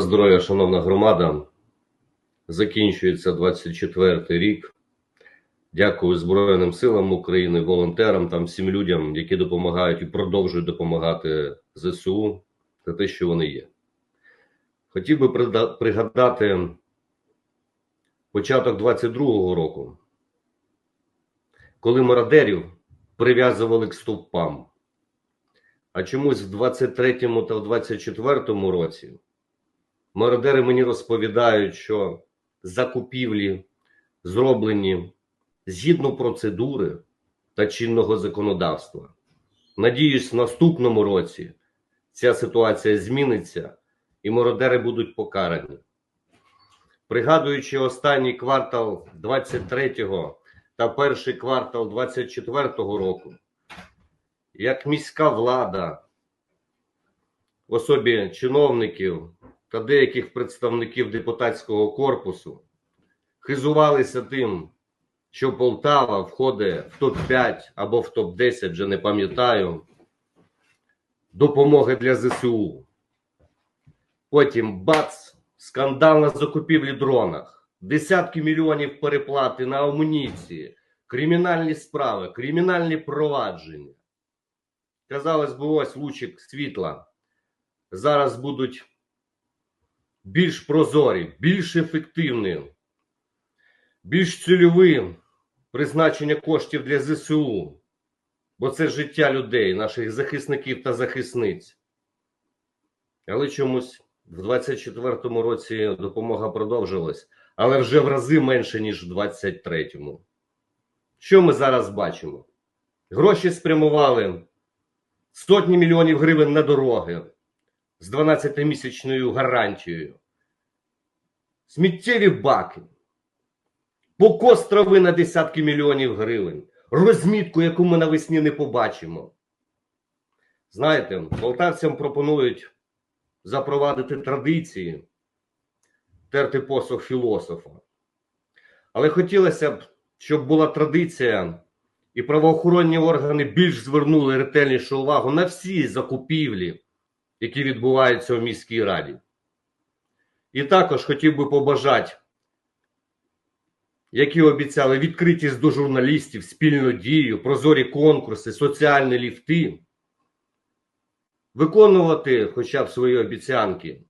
Здоров'я, шановна громада. Закінчується 24-й рік. Дякую Збройним силам України, волонтерам, там всім людям, які допомагають і продовжують допомагати ЗСУ за те, що вони є. Хотів би пригадати початок 22-го року, коли мародерів прив'язували к стовпам. А чомусь в 23-му та в 24-му році мародери мені розповідають, що закупівлі зроблені згідно процедури та чинного законодавства. Надіюсь, в наступному році ця ситуація зміниться і мародери будуть покарані. Пригадуючи останній квартал 23-го та перший квартал 24-го року, як міська влада в особі чиновників та деяких представників депутатського корпусу хизувалися тим, що Полтава входить в топ-5 або в топ-10, вже не пам'ятаю, допомоги для ЗСУ. Потім бац, скандал на закупівлі дронах, десятки мільйонів переплати на амуніції, кримінальні справи, кримінальні провадження. Казалось би, ось лучик світла. Зараз будуть більш прозорі, більш ефективні, більш цільові призначення коштів для ЗСУ, бо це життя людей, наших захисників та захисниць. Але чомусь в 24-му році допомога продовжилась, але вже в рази менше, ніж в 23-му. Що ми зараз бачимо? Гроші спрямували сотні мільйонів гривень на дороги з 12-місячною гарантією. Сміттєві баки, покос трави на десятки мільйонів гривень, розмітку, яку ми навесні не побачимо. Знаєте, полтавцям пропонують запровадити традиції, терти посох філософа. Але хотілося б, щоб була традиція, і правоохоронні органи більш звернули ретельнішу увагу на всі закупівлі, які відбуваються у міській раді. І також хотів би побажати, які обіцяли відкритість до журналістів, спільну дію, прозорі конкурси, соціальні ліфти, виконувати хоча б свої обіцянки,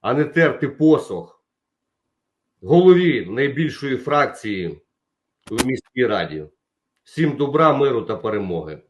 а не терти посох голові найбільшої фракції у міській раді. Всім добра, миру та перемоги.